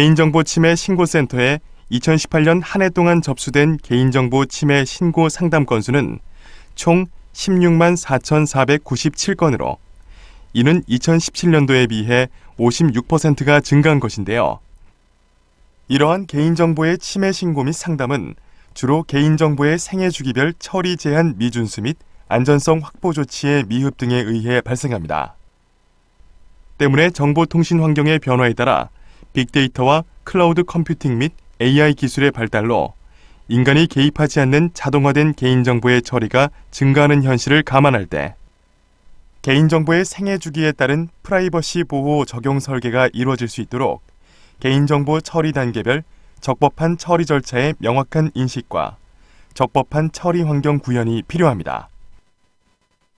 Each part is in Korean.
개인정보 침해 신고센터에 2018년 한 해 동안 접수된 개인정보 침해 신고 상담 건수는 총 16만 4,497건으로 이는 2017년도에 비해 56%가 증가한 것인데요. 이러한 개인정보의 침해 신고 및 상담은 주로 개인정보의 생애 주기별 처리 제한 미준수 및 안전성 확보 조치의 미흡 등에 의해 발생합니다. 때문에 정보통신 환경의 변화에 따라 빅데이터와 클라우드 컴퓨팅 및 AI 기술의 발달로 인간이 개입하지 않는 자동화된 개인정보의 처리가 증가하는 현실을 감안할 때 개인정보의 생애 주기에 따른 프라이버시 보호 적용 설계가 이루어질 수 있도록 개인정보 처리 단계별 적법한 처리 절차의 명확한 인식과 적법한 처리 환경 구현이 필요합니다.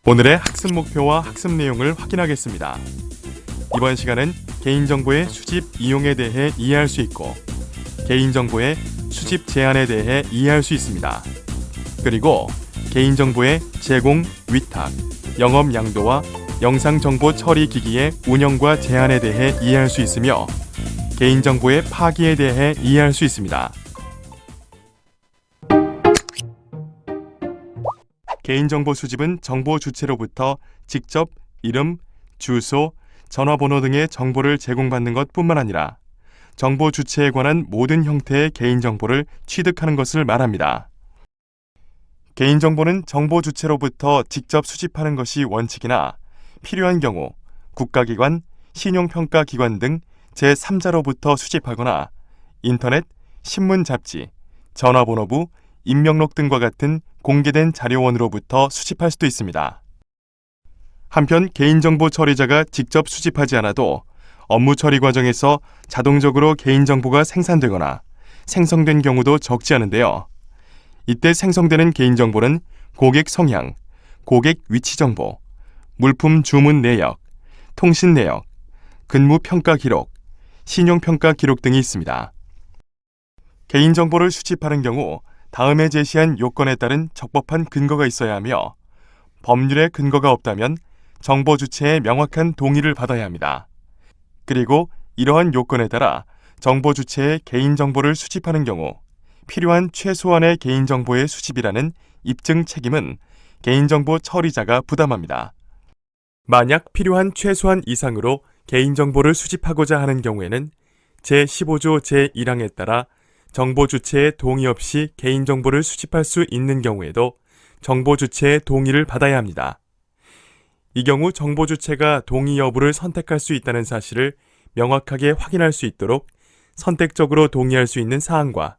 오늘의 학습 목표와 학습 내용을 확인하겠습니다. 이번 시간은 개인정보의 수집 이용에 대해 이해할 수 있고 개인정보의 수집 제한에 대해 이해할 수 있습니다. 그리고 개인정보의 제공, 위탁, 영업 양도와 영상정보 처리 기기의 운영과 제한에 대해 이해할 수 있으며 개인정보의 파기에 대해 이해할 수 있습니다. 개인정보 수집은 정보 주체로부터 직접 이름, 주소, 전화번호 등의 정보를 제공받는 것 뿐만 아니라 정보 주체에 관한 모든 형태의 개인정보를 취득하는 것을 말합니다. 개인정보는 정보 주체로부터 직접 수집하는 것이 원칙이나 필요한 경우 국가기관, 신용평가기관 등 제3자로부터 수집하거나 인터넷, 신문 잡지, 전화번호부, 인명록 등과 같은 공개된 자료원으로부터 수집할 수도 있습니다. 한편 개인정보 처리자가 직접 수집하지 않아도 업무 처리 과정에서 자동적으로 개인정보가 생산되거나 생성된 경우도 적지 않은데요. 이때 생성되는 개인정보는 고객 성향, 고객 위치 정보, 물품 주문 내역, 통신 내역, 근무 평가 기록, 신용 평가 기록 등이 있습니다. 개인정보를 수집하는 경우 다음에 제시한 요건에 따른 적법한 근거가 있어야 하며 법률의 근거가 없다면 정보 주체의 명확한 동의를 받아야 합니다. 그리고 이러한 요건에 따라 정보 주체의 개인정보를 수집하는 경우 필요한 최소한의 개인정보의 수집이라는 입증 책임은 개인정보 처리자가 부담합니다. 만약 필요한 최소한 이상으로 개인정보를 수집하고자 하는 경우에는 제15조 제1항에 따라 정보 주체의 동의 없이 개인정보를 수집할 수 있는 경우에도 정보 주체의 동의를 받아야 합니다. 이 경우 정보 주체가 동의 여부를 선택할 수 있다는 사실을 명확하게 확인할 수 있도록 선택적으로 동의할 수 있는 사항과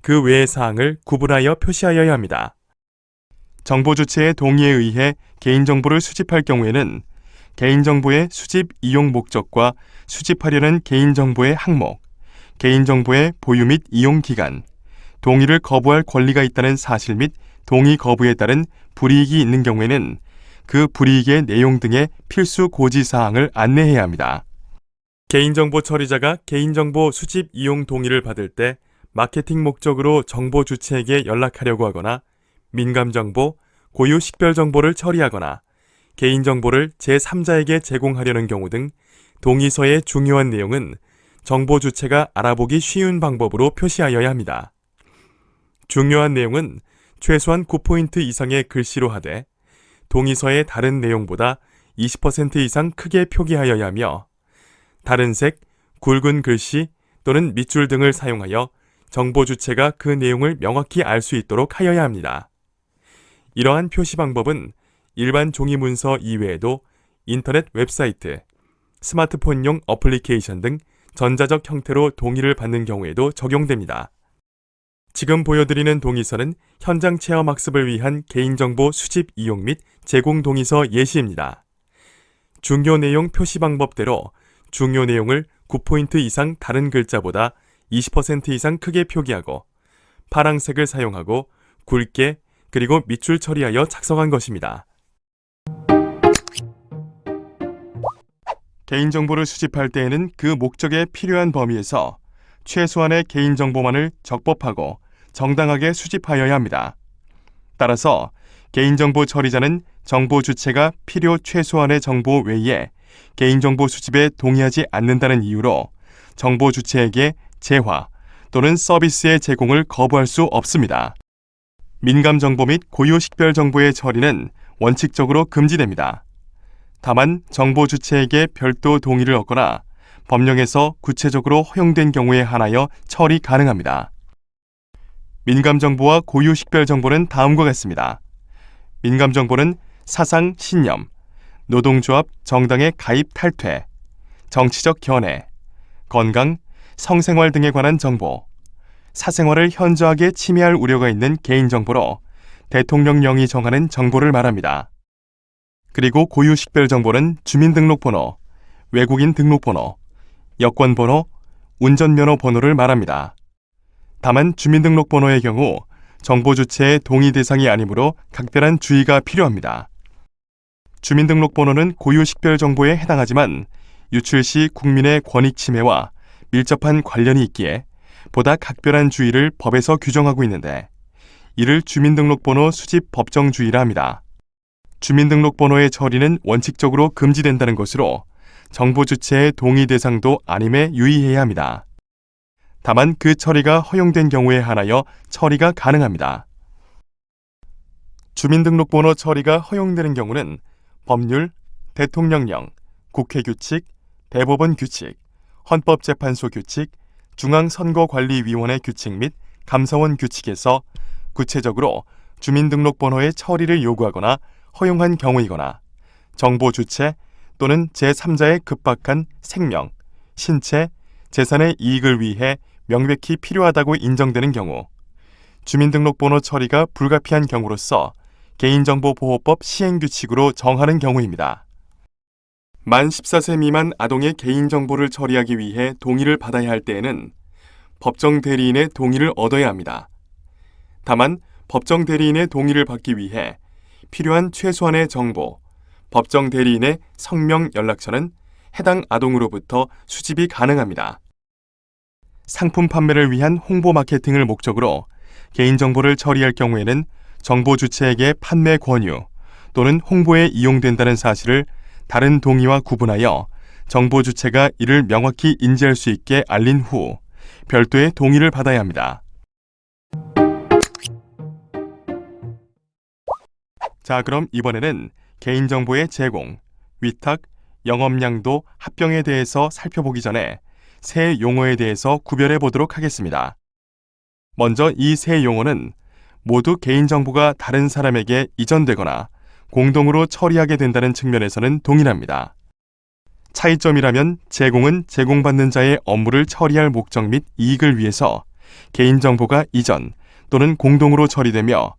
그 외의 사항을 구분하여 표시하여야 합니다. 정보 주체의 동의에 의해 개인정보를 수집할 경우에는 개인정보의 수집 이용 목적과 수집하려는 개인정보의 항목, 개인정보의 보유 및 이용 기간, 동의를 거부할 권리가 있다는 사실 및 동의 거부에 따른 불이익이 있는 경우에는 그 불이익의 내용 등의 필수 고지 사항을 안내해야 합니다. 개인정보 처리자가 개인정보 수집 이용 동의를 받을 때 마케팅 목적으로 정보 주체에게 연락하려고 하거나 민감 정보, 고유 식별 정보를 처리하거나 개인정보를 제3자에게 제공하려는 경우 등 동의서의 중요한 내용은 정보 주체가 알아보기 쉬운 방법으로 표시하여야 합니다. 중요한 내용은 최소한 9포인트 이상의 글씨로 하되 동의서의 다른 내용보다 20% 이상 크게 표기하여야 하며 다른 색, 굵은 글씨 또는 밑줄 등을 사용하여 정보 주체가 그 내용을 명확히 알 수 있도록 하여야 합니다. 이러한 표시 방법은 일반 종이 문서 이외에도 인터넷 웹사이트, 스마트폰용 어플리케이션 등 전자적 형태로 동의를 받는 경우에도 적용됩니다. 지금 보여드리는 동의서는 현장 체험 학습을 위한 개인정보 수집 이용 및 제공 동의서 예시입니다. 중요 내용 표시 방법대로 중요 내용을 9포인트 이상 다른 글자보다 20% 이상 크게 표기하고 파랑색을 사용하고 굵게 그리고 밑줄 처리하여 작성한 것입니다. 개인정보를 수집할 때에는 그 목적에 필요한 범위에서 최소한의 개인정보만을 적법하고 정당하게 수집하여야 합니다. 따라서 개인정보 처리자는 정보 주체가 필요 최소한의 정보 외에 개인정보 수집에 동의하지 않는다는 이유로 정보 주체에게 재화 또는 서비스의 제공을 거부할 수 없습니다. 민감 정보 및 고유 식별 정보의 처리는 원칙적으로 금지됩니다. 다만 정보 주체에게 별도 동의를 얻거나 법령에서 구체적으로 허용된 경우에 한하여 처리 가능합니다. 민감 정보와 고유 식별 정보는 다음과 같습니다. 민감 정보는 사상, 신념, 노동조합, 정당의 가입 탈퇴, 정치적 견해, 건강, 성생활 등에 관한 정보, 사생활을 현저하게 침해할 우려가 있는 개인정보로 대통령령이 정하는 정보를 말합니다. 그리고 고유 식별 정보는 주민등록번호, 외국인 등록번호, 여권번호, 운전면허 번호를 말합니다. 다만 주민등록번호의 경우 정보 주체의 동의 대상이 아니므로 각별한 주의가 필요합니다. 주민등록번호는 고유 식별 정보에 해당하지만 유출 시 국민의 권익 침해와 밀접한 관련이 있기에 보다 각별한 주의를 법에서 규정하고 있는데 이를 주민등록번호 수집 법정주의라 합니다. 주민등록번호의 처리는 원칙적으로 금지된다는 것으로 정보 주체의 동의 대상도 아님에 유의해야 합니다. 다만 그 처리가 허용된 경우에 한하여 처리가 가능합니다. 주민등록번호 처리가 허용되는 경우는 법률, 대통령령, 국회 규칙, 대법원 규칙, 헌법재판소 규칙, 중앙선거관리위원회 규칙 및 감사원 규칙에서 구체적으로 주민등록번호의 처리를 요구하거나 허용한 경우이거나 정보 주체 또는 제3자의 급박한 생명, 신체, 재산의 이익을 위해 명백히 필요하다고 인정되는 경우, 주민등록번호 처리가 불가피한 경우로서 개인정보보호법 시행규칙으로 정하는 경우입니다. 만 14세 미만 아동의 개인정보를 처리하기 위해 동의를 받아야 할 때에는 법정 대리인의 동의를 얻어야 합니다. 다만 법정 대리인의 동의를 받기 위해 필요한 최소한의 정보, 법정 대리인의 성명 연락처는 해당 아동으로부터 수집이 가능합니다. 상품 판매를 위한 홍보 마케팅을 목적으로 개인정보를 처리할 경우에는 정보 주체에게 판매 권유 또는 홍보에 이용된다는 사실을 다른 동의와 구분하여 정보 주체가 이를 명확히 인지할 수 있게 알린 후 별도의 동의를 받아야 합니다. 자, 그럼 이번에는 개인정보의 제공, 위탁, 영업량도 합병에 대해서 살펴보기 전에 새 용어에 대해서 구별해 보도록 하겠습니다. 먼저 이새 용어는 모두 개인정보가 다른 사람에게 이전되거나 공동으로 처리하게 된다는 측면에서는 동일합니다. 차이점이라면 제공은 제공받는 자의 업무를 처리할 목적 및 이익을 위해서 개인정보가 이전 또는 공동으로 처리되며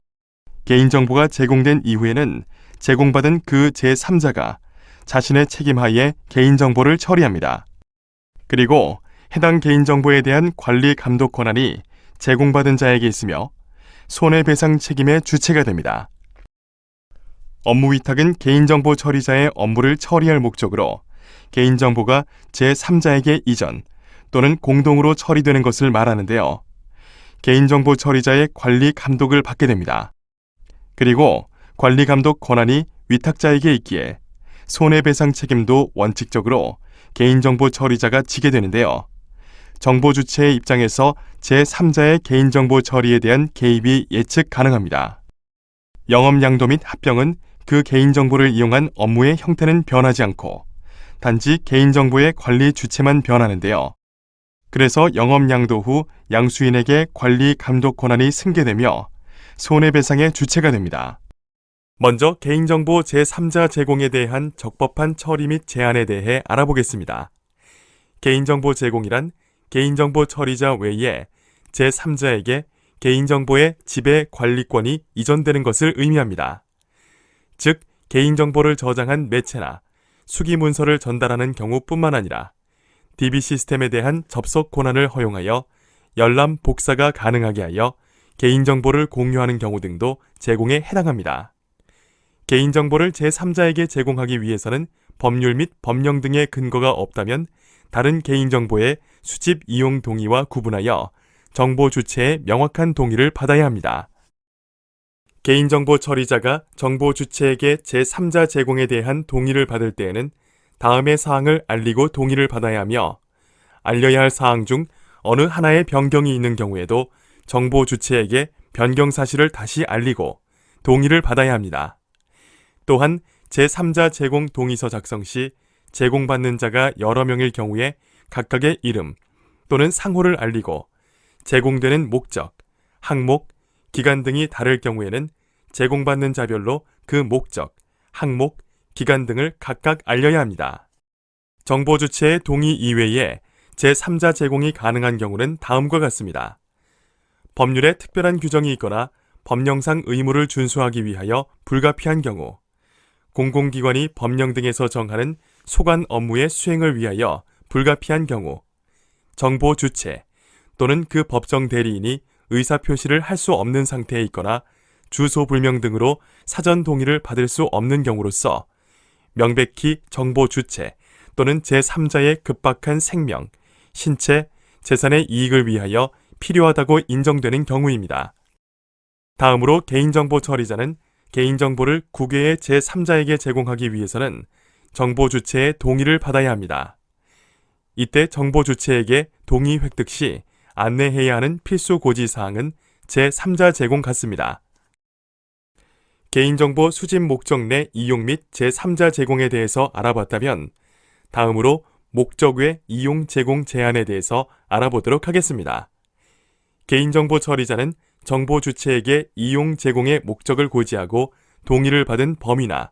개인정보가 제공된 이후에는 제공받은 그 제3자가 자신의 책임 하에 개인정보를 처리합니다. 그리고 해당 개인정보에 대한 관리 감독 권한이 제공받은 자에게 있으며 손해배상 책임의 주체가 됩니다. 업무 위탁은 개인정보 처리자의 업무를 처리할 목적으로 개인정보가 제3자에게 이전 또는 공동으로 처리되는 것을 말하는데요. 개인정보 처리자의 관리 감독을 받게 됩니다. 그리고 관리 감독 권한이 위탁자에게 있기에 손해배상 책임도 원칙적으로 개인정보 처리자가 지게 되는데요. 정보 주체의 입장에서 제3자의 개인정보 처리에 대한 개입이 예측 가능합니다. 영업양도 및 합병은 그 개인정보를 이용한 업무의 형태는 변하지 않고 단지 개인정보의 관리 주체만 변하는데요. 그래서 영업양도 후 양수인에게 관리 감독 권한이 승계되며 손해배상의 주체가 됩니다. 먼저 개인정보 제3자 제공에 대한 적법한 처리 및 제한에 대해 알아보겠습니다. 개인정보 제공이란 개인정보 처리자 외에 제3자에게 개인정보의 지배 관리권이 이전되는 것을 의미합니다. 즉, 개인정보를 저장한 매체나 수기 문서를 전달하는 경우뿐만 아니라 DB 시스템에 대한 접속 권한을 허용하여 열람 복사가 가능하게 하여 개인정보를 공유하는 경우 등도 제공에 해당합니다. 개인정보를 제3자에게 제공하기 위해서는 법률 및 법령 등의 근거가 없다면 다른 개인정보의 수집 이용 동의와 구분하여 정보 주체의 명확한 동의를 받아야 합니다. 개인정보 처리자가 정보 주체에게 제3자 제공에 대한 동의를 받을 때에는 다음의 사항을 알리고 동의를 받아야 하며 알려야 할 사항 중 어느 하나의 변경이 있는 경우에도 정보 주체에게 변경 사실을 다시 알리고 동의를 받아야 합니다. 또한 제3자 제공 동의서 작성 시 제공받는 자가 여러 명일 경우에 각각의 이름 또는 상호를 알리고 제공되는 목적, 항목, 기간 등이 다를 경우에는 제공받는 자별로 그 목적, 항목, 기간 등을 각각 알려야 합니다. 정보 주체의 동의 이외에 제3자 제공이 가능한 경우는 다음과 같습니다. 법률에 특별한 규정이 있거나 법령상 의무를 준수하기 위하여 불가피한 경우, 공공기관이 법령 등에서 정하는 소관 업무의 수행을 위하여 불가피한 경우, 정보 주체 또는 그 법정 대리인이 의사 표시를 할 수 없는 상태에 있거나 주소 불명 등으로 사전 동의를 받을 수 없는 경우로서 명백히 정보 주체 또는 제3자의 급박한 생명, 신체, 재산의 이익을 위하여 필요하다고 인정되는 경우입니다. 다음으로 개인정보 처리자는 개인정보를 국외의 제3자에게 제공하기 위해서는 정보 주체의 동의를 받아야 합니다. 이때 정보 주체에게 동의 획득 시 안내해야 하는 필수 고지 사항은 제3자 제공 같습니다. 개인정보 수집 목적 내 이용 및 제3자 제공에 대해서 알아봤다면 다음으로 목적 외 이용 제공 제한에 대해서 알아보도록 하겠습니다. 개인정보 처리자는 정보 주체에게 이용 제공의 목적을 고지하고 동의를 받은 범위나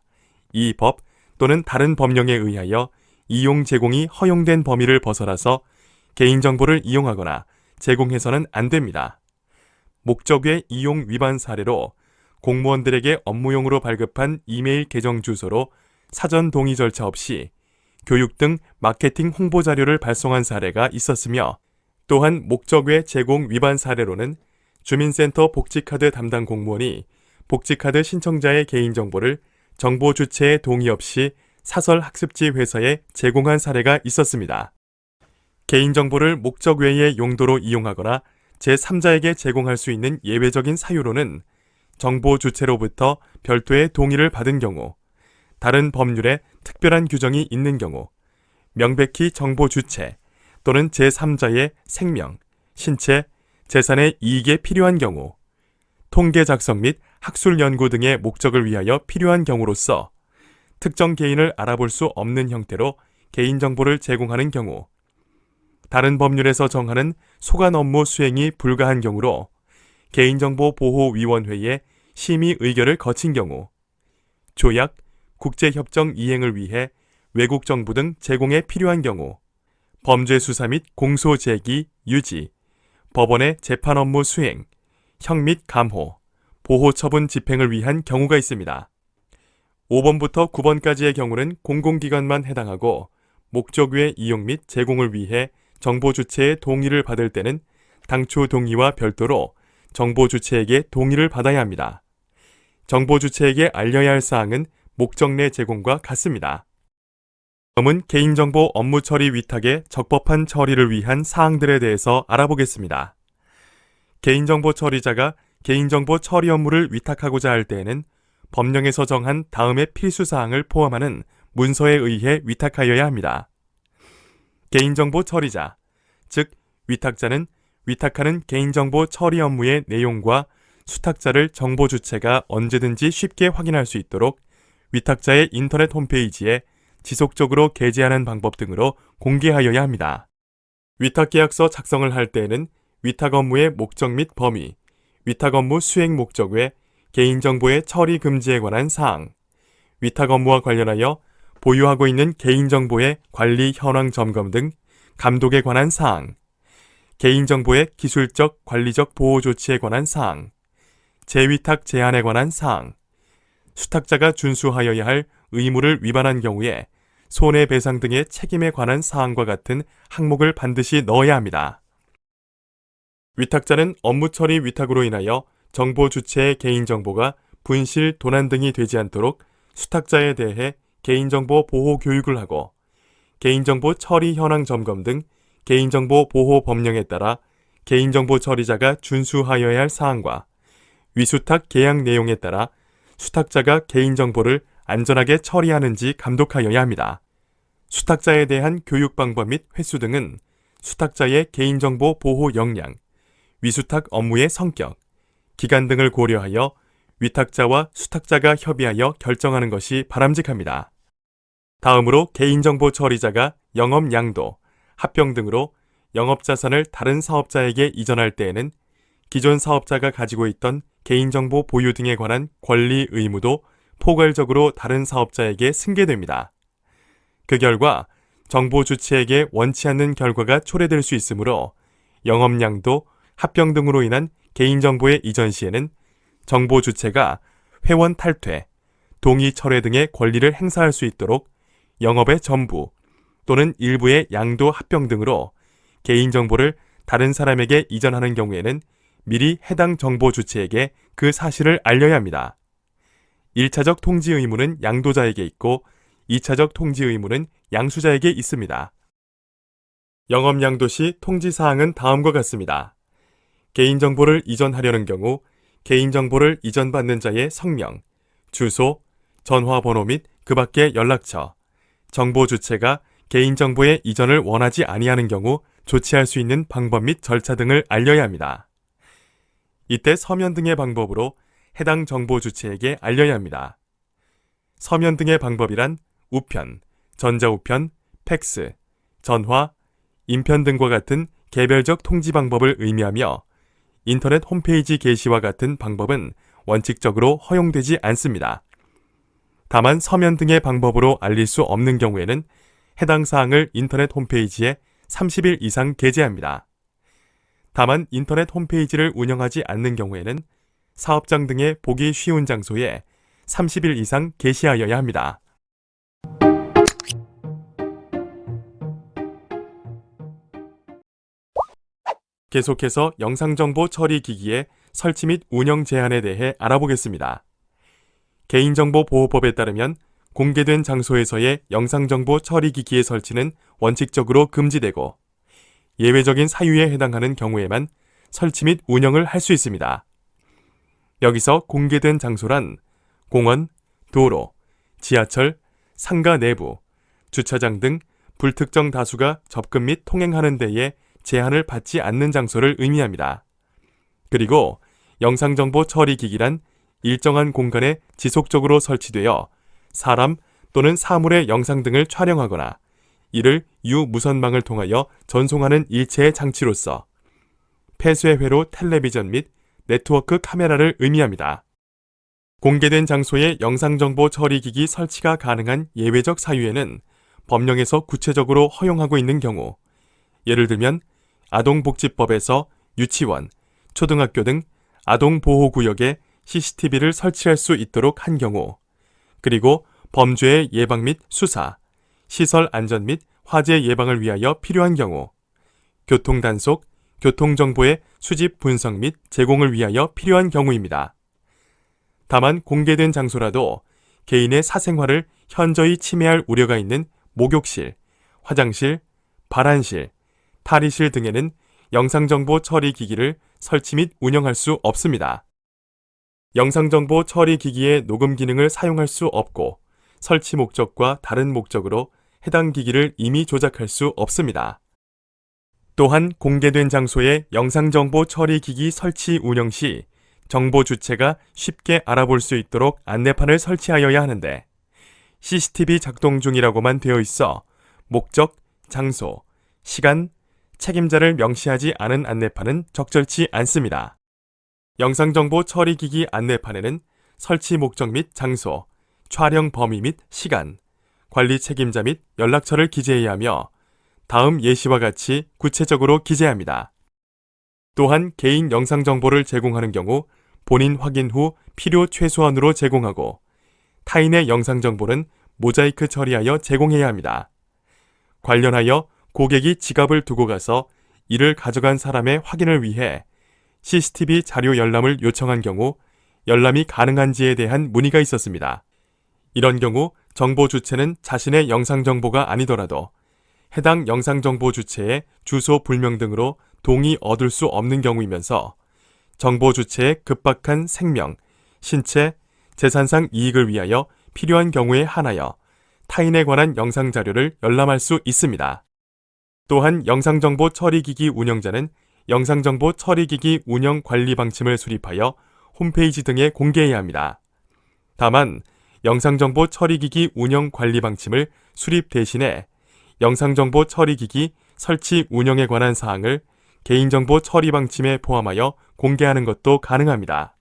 이 법 또는 다른 법령에 의하여 이용 제공이 허용된 범위를 벗어나서 개인정보를 이용하거나 제공해서는 안 됩니다. 목적 외 이용 위반 사례로 공무원들에게 업무용으로 발급한 이메일 계정 주소로 사전 동의 절차 없이 교육 등 마케팅 홍보 자료를 발송한 사례가 있었으며 또한 목적 외 제공 위반 사례로는 주민센터 복지카드 담당 공무원이 복지카드 신청자의 개인정보를 정보 주체의 동의 없이 사설 학습지 회사에 제공한 사례가 있었습니다. 개인정보를 목적 외의 용도로 이용하거나 제3자에게 제공할 수 있는 예외적인 사유로는 정보 주체로부터 별도의 동의를 받은 경우, 다른 법률에 특별한 규정이 있는 경우, 명백히 정보 주체 또는 제3자의 생명, 신체, 재산의 이익에 필요한 경우, 통계 작성 및 학술 연구 등의 목적을 위하여 필요한 경우로서 특정 개인을 알아볼 수 없는 형태로 개인정보를 제공하는 경우, 다른 법률에서 정하는 소관 업무 수행이 불가한 경우로 개인정보보호위원회의 심의 의결을 거친 경우, 조약, 국제협정 이행을 위해 외국 정부 등 제공에 필요한 경우, 범죄 수사 및 공소 제기, 유지, 법원의 재판 업무 수행, 형 및 감호, 보호 처분 집행을 위한 경우가 있습니다. 5번부터 9번까지의 경우는 공공기관만 해당하고 목적 외 이용 및 제공을 위해 정보 주체의 동의를 받을 때는 당초 동의와 별도로 정보 주체에게 동의를 받아야 합니다. 정보 주체에게 알려야 할 사항은 목적 내 제공과 같습니다. 다음은 개인정보 업무 처리 위탁의 적법한 처리를 위한 사항들에 대해서 알아보겠습니다. 개인정보 처리자가 개인정보 처리 업무를 위탁하고자 할 때에는 법령에서 정한 다음의 필수 사항을 포함하는 문서에 의해 위탁하여야 합니다. 개인정보 처리자, 즉 위탁자는 위탁하는 개인정보 처리 업무의 내용과 수탁자를 정보 주체가 언제든지 쉽게 확인할 수 있도록 위탁자의 인터넷 홈페이지에 지속적으로 게재하는 방법 등으로 공개하여야 합니다. 위탁계약서 작성을 할 때에는 위탁 업무의 목적 및 범위, 위탁 업무 수행 목적 외 개인정보의 처리 금지에 관한 사항, 위탁 업무와 관련하여 보유하고 있는 개인정보의 관리 현황 점검 등 감독에 관한 사항, 개인정보의 기술적, 관리적 보호 조치에 관한 사항, 재위탁 제한에 관한 사항, 수탁자가 준수하여야 할 의무를 위반한 경우에 손해배상 등의 책임에 관한 사항과 같은 항목을 반드시 넣어야 합니다. 위탁자는 업무 처리 위탁으로 인하여 정보 주체의 개인정보가 분실, 도난 등이 되지 않도록 수탁자에 대해 개인정보 보호 교육을 하고 개인정보 처리 현황 점검 등 개인정보 보호 법령에 따라 개인정보 처리자가 준수하여야 할 사항과 위수탁 계약 내용에 따라 수탁자가 개인정보를 안전하게 처리하는지 감독하여야 합니다. 수탁자에 대한 교육 방법 및 횟수 등은 수탁자의 개인정보 보호 역량, 위수탁 업무의 성격, 기간 등을 고려하여 위탁자와 수탁자가 협의하여 결정하는 것이 바람직합니다. 다음으로 개인정보 처리자가 영업 양도, 합병 등으로 영업 자산을 다른 사업자에게 이전할 때에는 기존 사업자가 가지고 있던 개인정보 보유 등에 관한 권리 의무도 포괄적으로 다른 사업자에게 승계됩니다. 그 결과 정보 주체에게 원치 않는 결과가 초래될 수 있으므로 영업량도 합병 등으로 인한 개인정보의 이전 시에는 정보 주체가 회원 탈퇴, 동의 철회 등의 권리를 행사할 수 있도록 영업의 전부 또는 일부의 양도 합병 등으로 개인정보를 다른 사람에게 이전하는 경우에는 미리 해당 정보 주체에게 그 사실을 알려야 합니다. 1차적 통지 의무는 양도자에게 있고 2차적 통지 의무는 양수자에게 있습니다. 영업 양도 시 통지 사항은 다음과 같습니다. 개인정보를 이전하려는 경우 개인정보를 이전받는 자의 성명, 주소, 전화번호 및 그 밖의 연락처, 정보 주체가 개인정보의 이전을 원하지 아니하는 경우 조치할 수 있는 방법 및 절차 등을 알려야 합니다. 이때 서면 등의 방법으로 해당 정보 주체에게 알려야 합니다. 서면 등의 방법이란 우편, 전자우편, 팩스, 전화, 인편 등과 같은 개별적 통지 방법을 의미하며 인터넷 홈페이지 게시와 같은 방법은 원칙적으로 허용되지 않습니다. 다만 서면 등의 방법으로 알릴 수 없는 경우에는 해당 사항을 인터넷 홈페이지에 30일 이상 게재합니다. 다만 인터넷 홈페이지를 운영하지 않는 경우에는 사업장 등의 보기 쉬운 장소에 30일 이상 게시하여야 합니다. 계속해서 영상정보 처리 기기의 설치 및 운영 제한에 대해 알아보겠습니다. 개인정보 보호법에 따르면 공개된 장소에서의 영상정보 처리 기기의 설치는 원칙적으로 금지되고 예외적인 사유에 해당하는 경우에만 설치 및 운영을 할 수 있습니다. 여기서 공개된 장소란 공원, 도로, 지하철, 상가 내부, 주차장 등 불특정 다수가 접근 및 통행하는 데에 제한을 받지 않는 장소를 의미합니다. 그리고 영상정보 처리 기기란 일정한 공간에 지속적으로 설치되어 사람 또는 사물의 영상 등을 촬영하거나 이를 유무선망을 통하여 전송하는 일체의 장치로서 폐쇄 회로 텔레비전 및 네트워크 카메라를 의미합니다. 공개된 장소에 영상정보 처리기기 설치가 가능한 예외적 사유에는 법령에서 구체적으로 허용하고 있는 경우, 예를 들면 아동복지법에서 유치원, 초등학교 등 아동보호구역에 CCTV를 설치할 수 있도록 한 경우, 그리고 범죄의 예방 및 수사, 시설 안전 및 화재 예방을 위하여 필요한 경우, 교통 단속, 교통 정보의 수집 분석 및 제공을 위하여 필요한 경우입니다. 다만 공개된 장소라도 개인의 사생활을 현저히 침해할 우려가 있는 목욕실, 화장실, 발안실, 탈의실 등에는 영상정보 처리 기기를 설치 및 운영할 수 없습니다. 영상정보 처리 기기의 녹음 기능을 사용할 수 없고 설치 목적과 다른 목적으로 해당 기기를 이미 조작할 수 없습니다. 또한 공개된 장소에 영상정보 처리 기기 설치 운영 시 정보 주체가 쉽게 알아볼 수 있도록 안내판을 설치하여야 하는데 CCTV 작동 중이라고만 되어 있어 목적, 장소, 시간, 책임자를 명시하지 않은 안내판은 적절치 않습니다. 영상정보 처리기기 안내판에는 설치 목적 및 장소, 촬영 범위 및 시간, 관리 책임자 및 연락처를 기재해야 하며 다음 예시와 같이 구체적으로 기재합니다. 또한 개인 영상 정보를 제공하는 경우 본인 확인 후 필요 최소한으로 제공하고 타인의 영상 정보는 모자이크 처리하여 제공해야 합니다. 관련하여 고객이 지갑을 두고 가서 이를 가져간 사람의 확인을 위해 CCTV 자료 열람을 요청한 경우 열람이 가능한지에 대한 문의가 있었습니다. 이런 경우 정보 주체는 자신의 영상 정보가 아니더라도 해당 영상 정보 주체의 주소 불명 등으로 동의 얻을 수 없는 경우이면서 정보 주체의 급박한 생명, 신체, 재산상 이익을 위하여 필요한 경우에 한하여 타인에 관한 영상 자료를 열람할 수 있습니다. 또한 영상정보 처리기기 운영자는 영상정보 처리기기 운영 관리 방침을 수립하여 홈페이지 등에 공개해야 합니다. 다만 영상정보 처리기기 운영 관리 방침을 수립 대신에 영상정보 처리기기 설치 운영에 관한 사항을 개인정보 처리 방침에 포함하여 공개하는 것도 가능합니다.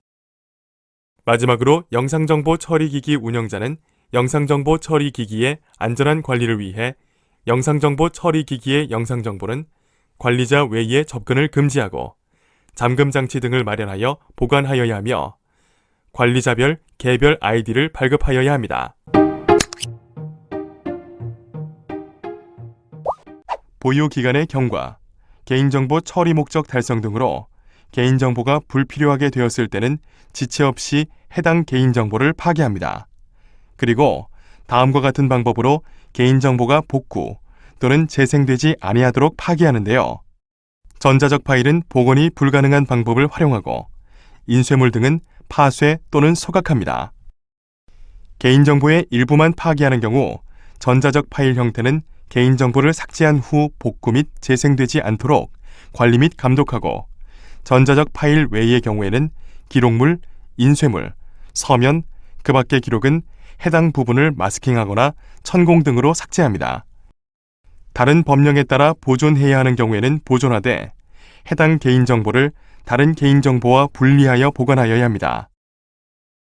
마지막으로 영상정보 처리기기 운영자는 영상정보 처리기기의 안전한 관리를 위해 영상정보 처리기기의 영상정보는 관리자 외에 접근을 금지하고 잠금 장치 등을 마련하여 보관하여야 하며 관리자별 개별 아이디를 발급하여야 합니다. 보유 기간의 경과, 개인정보 처리 목적 달성 등으로 개인정보가 불필요하게 되었을 때는 지체 없이 해당 개인정보를 파기합니다. 그리고 다음과 같은 방법으로 개인정보가 복구 또는 재생되지 아니하도록 파기하는데요. 전자적 파일은 복원이 불가능한 방법을 활용하고 인쇄물 등은 파쇄 또는 소각합니다. 개인정보의 일부만 파기하는 경우 전자적 파일 형태는 개인정보를 삭제한 후 복구 및 재생되지 않도록 관리 및 감독하고 전자적 파일 외의 경우에는 기록물, 인쇄물, 서면, 그 밖의 기록은 해당 부분을 마스킹하거나 천공 등으로 삭제합니다. 다른 법령에 따라 보존해야 하는 경우에는 보존하되 해당 개인정보를 다른 개인정보와 분리하여 보관하여야 합니다.